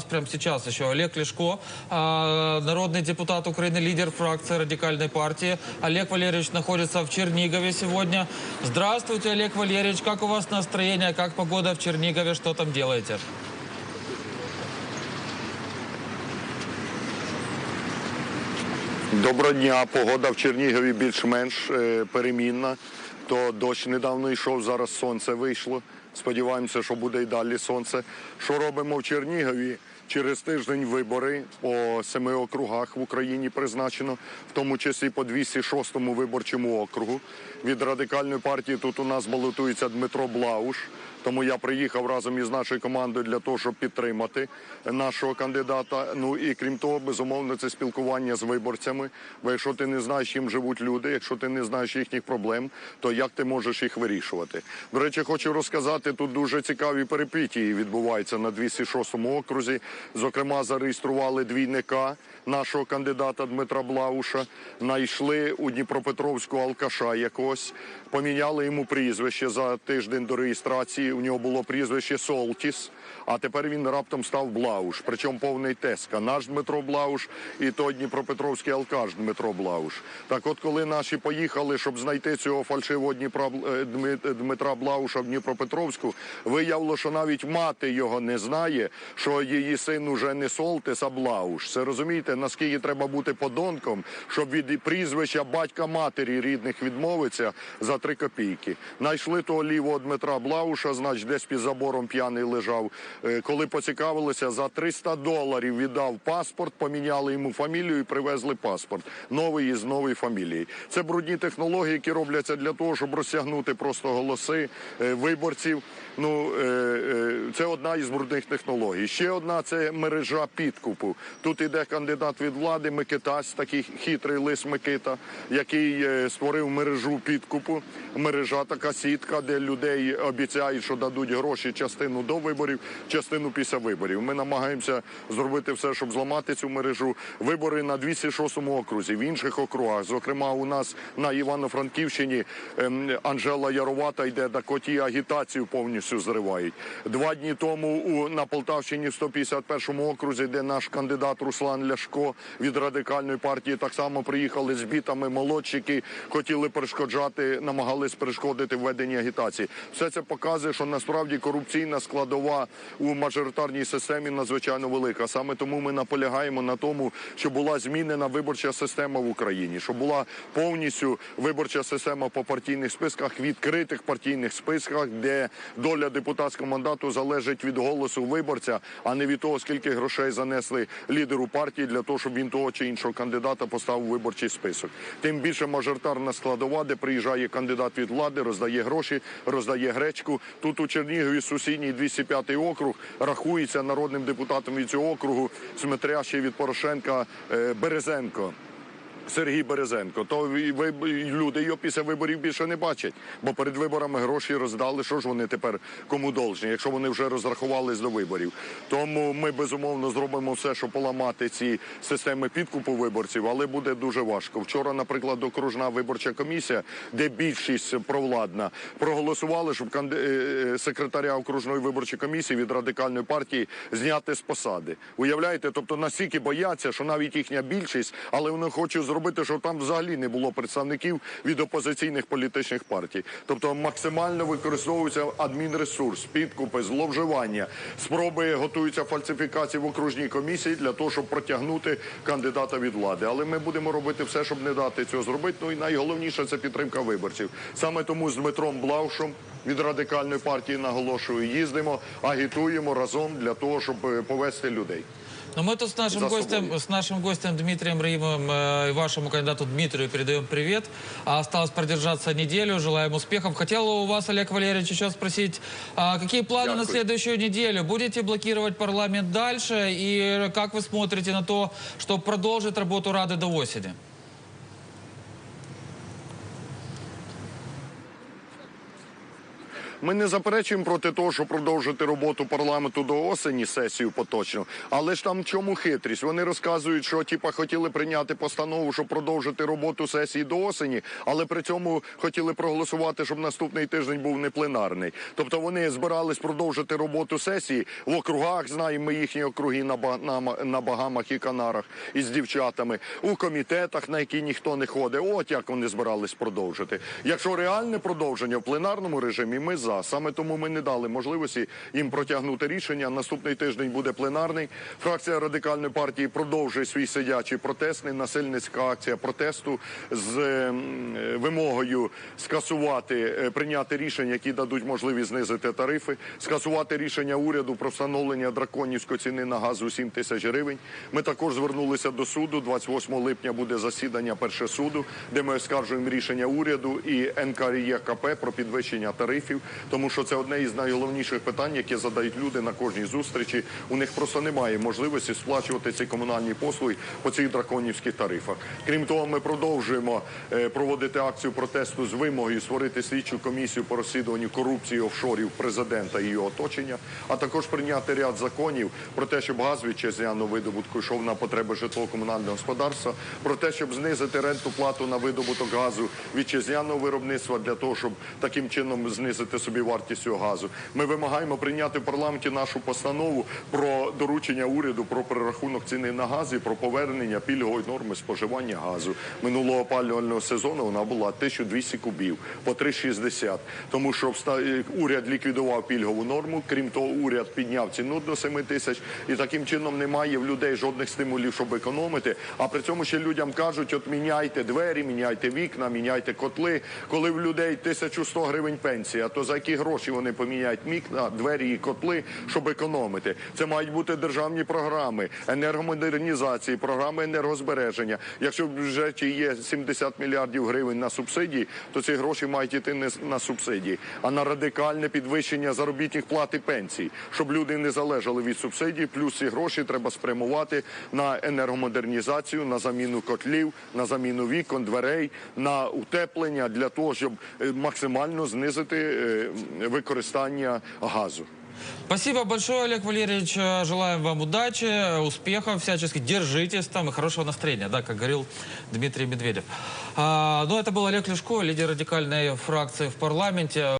нас прямо сейчас еще Олег Лешко, народный депутат Украины, лидер фракции радикальной партии. Олег Валерьевич находится в Чернигове сегодня. Здравствуйте, Олег Валерьевич. Как у вас настроение? Как погода в Чернигове? Что там делаете? Доброго дня. Погода в Чернігові більш-менш е, перемінна. То дощ недавно йшов, зараз сонце вийшло. Сподіваємося, що буде і далі сонце. Що робимо в Чернігові? Через тиждень вибори по семи округах в Україні призначено, в тому числі по 206-му виборчому округу. Від радикальної партії тут у нас балотується Дмитро Блауш. Тому я приїхав разом із нашою командою для того, щоб підтримати нашого кандидата. Ну і крім того, безумовно, це спілкування з виборцями. Бо якщо ти не знаєш, чим живуть люди, якщо ти не знаєш їхніх проблем, то як ти можеш їх вирішувати? До речі, хочу розказати, тут дуже цікаві перипетії відбуваються на 206-му окрузі. Зокрема, зареєстрували двійника нашого кандидата Дмитра Блауша, знайшли у Дніпропетровську алкаша якогось, поміняли йому прізвище за тиждень до реєстрації. У нього було прізвище Солтіс, а тепер він раптом став Блауш. Причому повний теска. Наш Дмитро Блауш і той Дніпропетровський алкаш Дмитро Блауш. Так от, коли наші поїхали, щоб знайти цього фальшивого Дніпра, е, Дмитра Блауша в Дніпропетровську, виявило, що навіть мати його не знає, що її син уже не Солтис, а Блауш. Це розумієте, наскільки треба бути подонком, щоб від прізвища батька матері рідних відмовитися за три копійки. Найшли того лівого Дмитра Блауша, значить, десь під забором п'яний лежав. Е, Коли поцікавилися, за 300 доларів віддав паспорт, поміняли йому фамілію і привезли паспорт. Новий із нової фамілії. Це брудні технології, які робляться для того, щоб розтягнути просто голоси е, виборців. Ну, е, це одна із брудних технологій. Ще одна це мережа підкупу. Тут іде кандидат від влади Микитась, такий хитрий лис Микита, який створив мережу підкупу. Мережа така сітка, де людей обіцяють, дадуть гроші частину до виборів, частину після виборів. Ми намагаємося зробити все, щоб зламати цю мережу. Вибори на 206-му окрузі, в інших округах. Зокрема, у нас на Івано-Франківщині ем, Анжела Яровата йде на коті агітацію повністю зривають. Два дні тому у на Полтавщині в 151-му окрузі, де наш кандидат Руслан Ляшко від радикальної партії так само приїхали з бітами молодчики, хотіли перешкоджати, намагались перешкодити введення агітації. Все це показує, що насправді корупційна складова у мажоритарній системі надзвичайно велика. Саме тому ми наполягаємо на тому, щоб була змінена виборча система в Україні, щоб була повністю виборча система по партійних списках, відкритих партійних списках, де доля депутатського мандату залежить від голосу виборця, а не від того, скільки грошей занесли лідеру партії для того, щоб він того чи іншого кандидата поставив виборчий список. Тим більше мажоритарна складова, де приїжджає кандидат від влади, роздає гроші, роздає гречку. Тут у Чернігові сусідній 205 округ рахується народним депутатом від цього округу, смотрящий від Порошенка е, Березенко. Сергій Березенко, то люди його після виборів більше не бачать, бо перед виборами гроші роздали. Що ж вони тепер кому должні, якщо вони вже розрахувались до виборів? Тому ми безумовно зробимо все, щоб поламати ці системи підкупу виборців, але буде дуже важко. Вчора, наприклад, окружна виборча комісія, де більшість провладна, проголосували, щоб е, е, секретаря окружної виборчої комісії від радикальної партії зняти з посади. Уявляєте, тобто настільки бояться, що навіть їхня більшість, але вони хочуть зробити, щоб там взагалі не було представників від опозиційних політичних партій. Тобто максимально використовується адмінресурс, підкупи, зловживання, спроби готуються фальсифікації в окружній комісії для того, щоб протягнути кандидата від влади. Але ми будемо робити все, щоб не дати цього зробити. Ну і найголовніше це підтримка виборців. Саме тому з Дмитром Блаушем від радикальної партії наголошую, їздимо, агітуємо разом для того, щоб е, повести людей. Но мы тут с нашим За гостем, собой. с нашим гостем Дмитрием Раимовым э, и вашему кандидату Дмитрию передаем привет. А осталось продержаться неделю. Желаем успехов. Хотел у вас, Олег Валерьевич, еще спросить, а какие планы на Дякую. следующую неделю? Будете блокировать парламент дальше? И как вы смотрите на то, что продолжит работу Рады до осени? Ми не заперечуємо проти того, щоб продовжити роботу парламенту до осені сесію поточну. Але ж там чому хитрість? Вони розказують, що типа хотіли прийняти постанову, щоб продовжити роботу сесії до осені, але при цьому хотіли проголосувати, щоб наступний тиждень був не пленарний. Тобто вони збирались продовжити роботу сесії в округах. Знаємо ми їхні округи на, на, на Багамах і Канарах із дівчатами, у комітетах, на які ніхто не ходить. От як вони збирались продовжити. Якщо реальне продовження в пленарному режимі, ми за. Саме тому ми не дали можливості їм протягнути рішення. Наступний тиждень буде пленарний. Фракція радикальної партії продовжує свій сидячий протест, насильницька акція протесту з ем, вимогою скасувати, е, прийняти рішення, які дадуть можливість знизити тарифи, скасувати рішення уряду про встановлення драконівської ціни на газ у 7 тисяч гривень. Ми також звернулися до суду. 28 липня буде засідання перше суду, де ми оскаржуємо рішення уряду і НКРЄКП про підвищення тарифів, тому що це одне із найголовніших питань, які задають люди на кожній зустрічі. У них просто немає можливості сплачувати ці комунальні послуги по цих драконівських тарифах. Крім того, ми продовжуємо е, проводити акцію протесту з вимогою створити слідчу комісію по розслідуванню корупції офшорів президента і його оточення, а також прийняти ряд законів про те, щоб газ вітчизняного видобутку йшов на потреби житлово-комунального господарства, про те, щоб знизити ренту плату на видобуток газу вітчизняного виробництва для того, щоб таким чином знизити собі вартість цього газу. Ми вимагаємо прийняти в парламенті нашу постанову про доручення уряду про перерахунок ціни на газ і про повернення пільгової норми споживання газу. Минулого опалювального сезону вона була 1200 кубів по 3,60. Тому що е, уряд ліквідував пільгову норму. Крім того, уряд підняв ціну до 7 тисяч, і таким чином немає в людей жодних стимулів, щоб економити. А при цьому ще людям кажуть: от міняйте двері, міняйте вікна, міняйте котли. Коли в людей 1100 гривень пенсія, то за які гроші вони поміняють вікна, двері і котли, щоб економити? Це мають бути державні програми енергомодернізації, програми енергозбереження. Якщо в бюджеті є 70 мільярдів гривень на субсидії, то ці гроші мають йти не на субсидії, а на радикальне підвищення заробітних плат і пенсій, щоб люди не залежали від субсидій. Плюс ці гроші треба спрямувати на енергомодернізацію, на заміну котлів, на заміну вікон, дверей, на утеплення для того, щоб е, максимально знизити е, використання газу. Спасибо большое, Олег Валерьевич. Э, Желаем вам удачи, э, успехов всячески. Держитесь там и хорошего настроения, да, как говорил Дмитрий Медведев. А, ну, это был Олег Лешко, лидер радикальной фракции в парламенте.